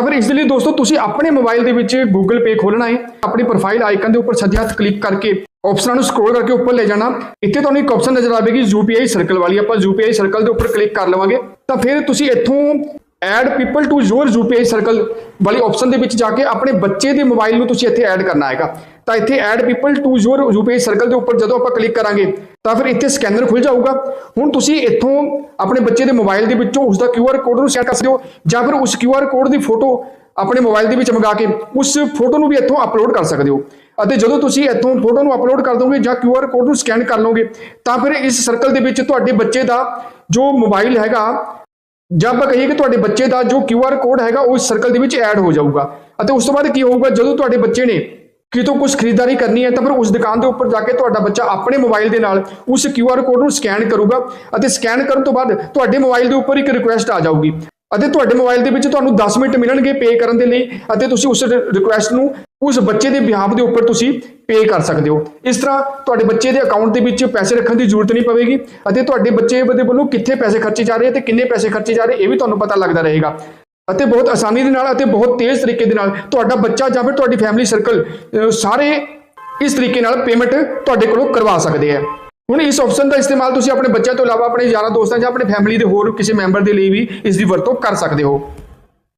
ਤਾਂ ਫਿਰ ਇਸ ਦੇ ਲਈ ਦੋਸਤੋ, ਤੁਸੀਂ ਆਪਣੇ ਮੋਬਾਈਲ ਦੇ ਵਿੱਚ Google Pay ਖੋਲਣਾ ਹੈ। ਆਪਣੀ ਪ੍ਰੋਫਾਈਲ ਆਈਕਨ ਦੇ ਉੱਪਰ ਸੱਜੇ ਹੱਥ ਕਲਿੱਕ ਕਰਕੇ ਆਪਸ਼ਨਾਂ ਨੂੰ ਸਕਰੋਲ ਕਰਕੇ ਉੱਪਰ ਲੈ ਜਾਣਾ। ਇੱਥੇ ਤੁਹਾਨੂੰ ਇੱਕ ਆਪਸ਼ਨ ਨਜ਼ਰ ਆਵੇਗੀ UPI ਸਰਕਲ ਵਾਲੀ। ਆਪਾਂ UPI ਸਰਕਲ ਦੇ ਉੱਪਰ ਕਲਿੱਕ ਕਰ ਲਵਾਂਗੇ। ਤਾਂ ਫਿਰ ਤੁਸੀਂ ਇੱਥੋਂ add people to your UPI circle ਵਾਲੀ ਆਪਸ਼ਨ ਦੇ ਵਿੱਚ ਜਾ ਕੇ ਆਪਣੇ ਬੱਚੇ ਦੇ ਮੋਬਾਈਲ ਨੂੰ ਤੁਸੀਂ ਇੱਥੇ ਐਡ ਕਰਨਾ ਹੈਗਾ। ਤਾਂ ਇੱਥੇ add people to your UPI circle ਦੇ ਉੱਪਰ ਜਦੋਂ ਆਪਾਂ ਕਲਿੱਕ ਕਰਾਂਗੇ, ਤਾਂ ਫਿਰ ਇੱਥੇ ਸਕੈਨਰ ਖੁੱਲ ਜਾਊਗਾ। ਹੁਣ ਤੁਸੀਂ ਇੱਥੋਂ ਆਪਣੇ ਬੱਚੇ ਦੇ ਮੋਬਾਈਲ ਦੇ ਵਿੱਚੋਂ ਉਸ ਦਾ QR ਕੋਡ ਨੂੰ ਸਕੈਨ ਕਰ ਸਕਦੇ ਹੋ, ਜਾਂ ਫਿਰ ਉਸ QR ਕੋਡ ਦੀ ਫੋਟੋ ਆਪਣੇ ਮੋਬਾਈਲ ਦੇ ਵਿੱਚ ਮੰਗਾ ਕੇ ਉਸ ਫੋਟੋ ਨੂੰ ਵੀ ਇੱਥੋਂ ਅਪਲੋਡ ਕਰ ਸਕਦੇ ਹੋ। ਅਤੇ ਜਦੋਂ ਤੁਸੀਂ ਇੱਥੋਂ ਫੋਟੋ ਨੂੰ ਅਪਲੋਡ ਕਰ ਦੋਗੇ ਜਾਂ QR ਕੋਡ ਨੂੰ ਸਕੈਨ ਕਰ ਲਓਗੇ, ਤਾਂ ਫਿਰ ਇਸ ਸਰਕਲ ਦੇ ਵਿੱਚ ਤੁਹਾਡੇ ਬੱਚੇ ਦਾ ਜੋ ਮੋਬਾਈਲ ਹੈਗਾ ਜਾਂ ਆਪਾਂ ਕਹੀਏ ਕਿ ਤੁਹਾਡੇ ਬੱਚੇ ਦਾ ਜੋ QR ਕੋਡ ਹੈਗਾ, ਉਹ ਇਸ ਸਰਕਲ ਦੇ ਵਿੱਚ ਐਡ ਹੋ ਜਾਊਗਾ। ਅਤੇ ਉਸ ਤੋਂ ਬਾਅਦ ਕੀ ਹੋਊਗਾ, ਜਦੋਂ ਤੁਹਾਡੇ ਬੱਚੇ ਨੇ ਕਿਤੋਂ ਕੁਝ ਖਰੀਦਦਾਰੀ ਕਰਨੀ ਹੈ, ਤਾਂ ਫਿਰ ਉਸ ਦੁਕਾਨ ਦੇ ਉੱਪਰ ਜਾ ਕੇ ਤੁਹਾਡਾ ਬੱਚਾ ਆਪਣੇ ਮੋਬਾਈਲ ਦੇ ਨਾਲ ਉਸ QR ਕੋਡ ਨੂੰ ਸਕੈਨ ਕਰੂਗਾ ਅਤੇ ਸਕੈਨ ਕਰਨ ਤੋਂ ਬਾਅਦ ਤੁਹਾਡੇ ਮੋਬਾਈਲ ਦੇ ਉੱਪਰ ਇੱਕ ਰਿਕੁਐਸਟ ਆ ਜਾਊਗੀ। ਅਤੇ ਤੁਹਾਡੇ ਮੋਬਾਈਲ ਦੇ ਵਿੱਚ ਤੁਹਾਨੂੰ 10 ਮਿੰਟ ਮਿਲਣਗੇ ਪੇ ਕਰਨ ਦੇ ਲਈ ਅਤੇ ਤੁਸੀਂ ਉਸ ਰਿਕੁਐਸਟ ਨੂੰ ਉਸ ਬੱਚੇ ਦੇ ਬਿਹਾਫ ਦੇ ਉੱਪਰ ਤੁਸੀਂ ਪੇ ਕਰ ਸਕਦੇ ਹੋ। ਇਸ ਤਰ੍ਹਾਂ ਤੁਹਾਡੇ ਬੱਚੇ ਦੇ ਅਕਾਊਂਟ ਦੇ ਵਿੱਚ ਪੈਸੇ ਰੱਖਣ ਦੀ ਜ਼ਰੂਰਤ ਨਹੀਂ ਪਵੇਗੀ ਅਤੇ ਤੁਹਾਡੇ ਬੱਚੇ ਦੇ ਵੱਲੋਂ ਕਿੱਥੇ ਪੈਸੇ ਖਰਚੇ ਜਾ ਰਹੇ ਤੇ ਕਿੰਨੇ ਪੈਸੇ ਖਰਚੇ ਜਾ ਰਹੇ ਇਹ ਵੀ ਤੁਹਾਨੂੰ ਪਤਾ ਲੱਗਦਾ ਰਹੇਗਾ। ਅਤੇ ਬਹੁਤ ਆਸਾਨੀ ਦੇ ਨਾਲ ਅਤੇ ਬਹੁਤ ਤੇਜ਼ ਤਰੀਕੇ ਦੇ ਨਾਲ ਤੁਹਾਡਾ ਬੱਚਾ ਜਾਂ ਫਿਰ ਤੁਹਾਡੀ ਫੈਮਿਲੀ ਸਰਕਲ ਸਾਰੇ ਇਸ ਤਰੀਕੇ ਨਾਲ ਪੇਮੈਂਟ ਤੁਹਾਡੇ ਕੋਲੋਂ ਕਰਵਾ ਸਕਦੇ ਆ। ਹੁਣ ਇਸ ਆਪਸ਼ਨ ਦਾ ਇਸਤੇਮਾਲ ਤੁਸੀਂ ਆਪਣੇ ਬੱਚਿਆਂ ਤੋਂ ਇਲਾਵਾ ਆਪਣੇ ਯਾਰਾਂ ਦੋਸਤਾਂ ਜਾਂ ਆਪਣੇ ਫੈਮਿਲੀ ਦੇ ਹੋਰ ਕਿਸੇ ਮੈਂਬਰ ਦੇ ਲਈ ਵੀ ਇਸ ਦੀ ਵਰਤੋਂ ਕਰ ਸਕਦੇ ਹੋ।